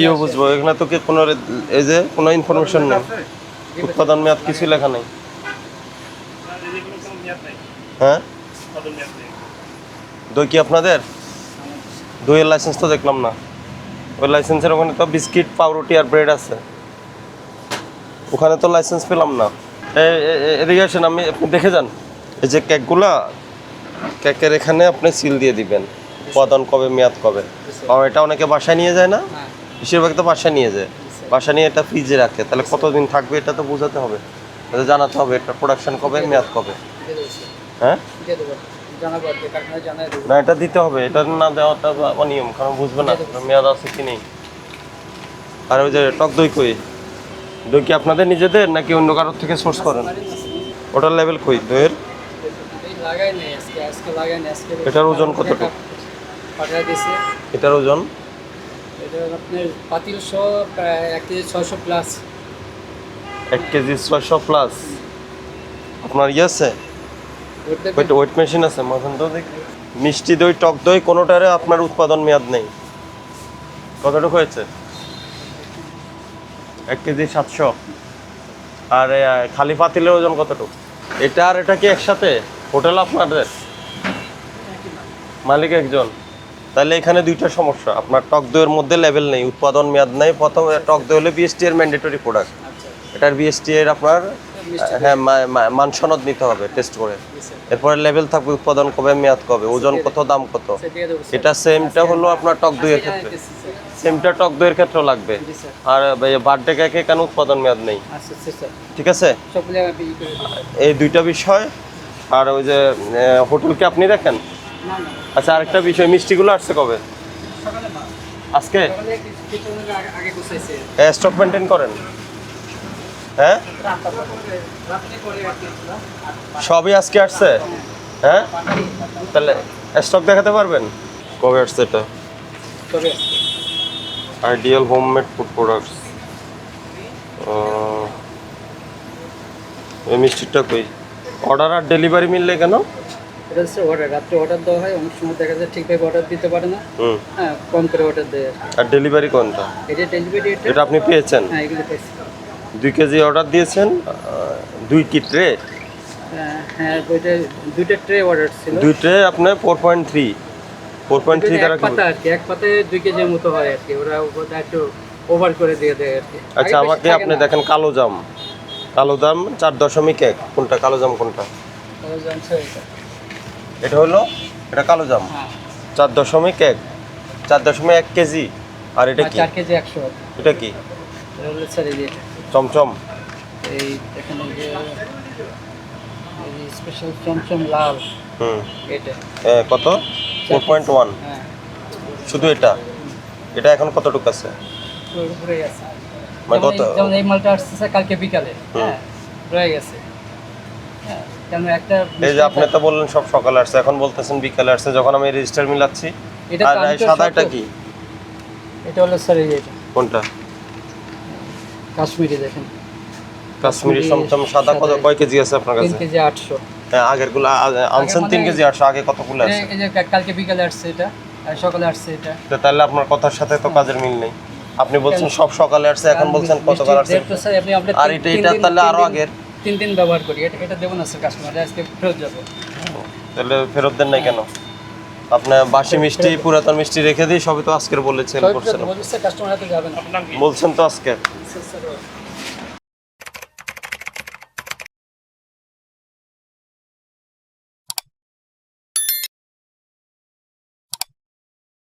কিও বুঝব? এখানে তো কি কোনো এই যে কোনো ইনফরমেশন নেই। উৎপাদন মেয়াদ কিছু লেখা নেই। হ্যাঁ? দই কি আপনাদের? দইয়ের লাইসেন্স তো দেখলাম না। ওই লাইসেন্সের ওখানে তো বিস্কিট, পাউরুটি আর ব্রেড আছে। ওখানে তো লাইসেন্স পেলাম না। এদিকে আসেন, আমি আপনি দেখে যান। এই যে কেকগুলা কেকের এখানে আপনি সিল দিয়ে দিবেন। উৎপাদন কবে, মেয়াদ কবে? আর এটা অনেকে বাসায় নিয়ে যায় না। বেশিরভাগ তো বাসা নিয়ে যায়। বাসা নিয়ে এটা ফ্রিজে রাখে। তাহলে কতদিন থাকবে এটা তো বোঝাতে হবে। এটা জানাতে হবে এটা প্রোডাকশন কবে মেয়াদ কবে? হ্যাঁ? না এটা দিতে হবে। এটা না দেওয়াটা অনিয়ম কারণ বুঝবে না মেয়াদ আছে কি নেই। আর ওই যে টক দই কই? দই কি আপনাদের নিজেদের নাকি অন্য কারোর থেকে সোর্স করেন? ওটার লেভেল কই? দইয়ের? এটার ওজন কতটুকু? এটার ওজন? এটা আপনার পাতিল শো প্রায় এক কেজি ছয়শো প্লাস এক কেজি ছয়শো প্লাস আপনার ইয়ে আছে? ওয়েট ওয়েট মেশিন আছে মাখন তো দেখি। মিষ্টি দই টক দই কোনোটারে আপনার উৎপাদন মেয়াদ নেই। কতটুকু হয়েছে? এক কেজি সাতশো। আর খালি পাতিলের ওজন কতটুকু? এটা আর এটা কি একসাথে? হোটেল আপনাদের? মালিক একজন। তাহলে এখানে দুইটা সমস্যা। আপনার টক দইয়ের মধ্যে লেভেল নেই উৎপাদন মেয়াদ নেই। প্রথম টক দই হলে বিএসটি এর ম্যান্ডেটরি প্রোডাক্ট এটার বিএসটি এর আপনার হ্যাঁ মা- মা- নিতে হবে টেস্ট করে। এরপরে লেভেল থাকবে উৎপাদন কবে মেয়াদ কবে ওজন কত দাম কত। এটা সেমটা হলো আপনার টক দইয়ের ক্ষেত্রে। সেমটা টক দইয়ের ক্ষেত্রেও লাগবে। আর বার্থডে কেকে কেন উৎপাদন মেয়াদ নেই? আচ্ছা আচ্ছা ঠিক আছে। এই দুইটা বিষয়। আর ওই যে হোটেলকে আপনি দেখেন? আচ্ছা আরেকটা বিষয়, মিষ্টিগুলো আসছে কবে? আজকে? গুছাইছে স্টক মেনটেন করেন। হ্যাঁ? সবই আজকে আসছে? হ্যাঁ? তাহলে স্টক দেখাতে পারবেন? কবে আসছে এটা? আইডিয়াল হোমমেড ফুড প্রোডাক্টস এই মিষ্টিটা কই? অর্ডার আর ডেলিভারি মিললে কেন? এটা হচ্ছে অর্ডার রাত্রে অর্ডার দেওয়া হয় অনেক সময় দেখা যায় ঠিকভাবে অর্ডার দিতে পারে না। হুম। হ্যাঁ কম করে অর্ডার দেয় আর ডেলিভারি কোনটা? এটা ডেলিভারি এটা আপনি পেয়েছেন? হ্যাঁ এগুলো পেয়েছি। দুই কেজি অর্ডার দিয়েছেন দুই কি ট্রে হ্যাঁ, হ্যাঁ ওইটা দুইটা ট্রে অর্ডার ছিল। দুই ট্রে আপনার four point three four point three দুইটা দ্বারা এক পাতা আর কি এক পাতায় দুই কেজির মতো হয় আর কি। ওরা একটু ওভার করে দিয়ে দেয় আর কি। আচ্ছা আমাকে আপনি দেখেন কালো জাম। কালো জাম চার দশমিক এক। কোনটা কালো জাম কোনটা। এটা হলো এটা কালো জাম। হ্যাঁ। চার দশমিক এক। চার দশমিক এক কেজি। আর এটা কি? চার কেজি একশো। এটা কি। চমচম। এই এখানে যে স্পেশাল চমচম লাল। হুম। এটা। কত? ফোর পয়েন্ট ওয়ান হ্যাঁ। শুধু এটা? এটা এখন কতটুকু আছে? মানে কত? যেমন এই মালটা আসছে কালকে বিকালে। হ্যাঁ রয়ে গেছে। হ্যাঁ। কেন একটা এই যে আপনি তো বললেন সব সকালে আসছে এখন বলতেছেন বিকালে আসছে যখন আমি রেজিস্টার মিলাচ্ছি। এটা সাদাটা কি? এটা হলো স্যার এই এটা। কোনটা? কাশ্মীরি দেখেন। কাশ্মীরি চমচম সাদা কত কয় কেজি আছে আপনার কাছে? কেজি আটশো। হ্যাঁ আগেরগুলো আনছেন মানে- তিন কেজি আটশো আগে কতগুলো আছে? এই যে কালকে বিকালে আসছে এটা আর সকালে আসছে এটা। তো তাহলে আপনার কথার সাথে তো কাজের মিল নেই। আপনি বলছেন সব সকালে আসছে এখন বলছেন কত মিষ্টির আসছে। আর এটা এটা তাহলে আরও আগের। তিন দিন ব্যবহার করি। এটা এটা দেবো না স্যার কাস্টমার আজকে ফেরত যাবে। তাহলে ফেরত দেন নাই কেন? আপনার বাসি মিষ্টি পুরাতন মিষ্টি রেখে দিই সবই তো আজকের বলেছেন করছেন। বলছেন তো আজকে। Sir, sir,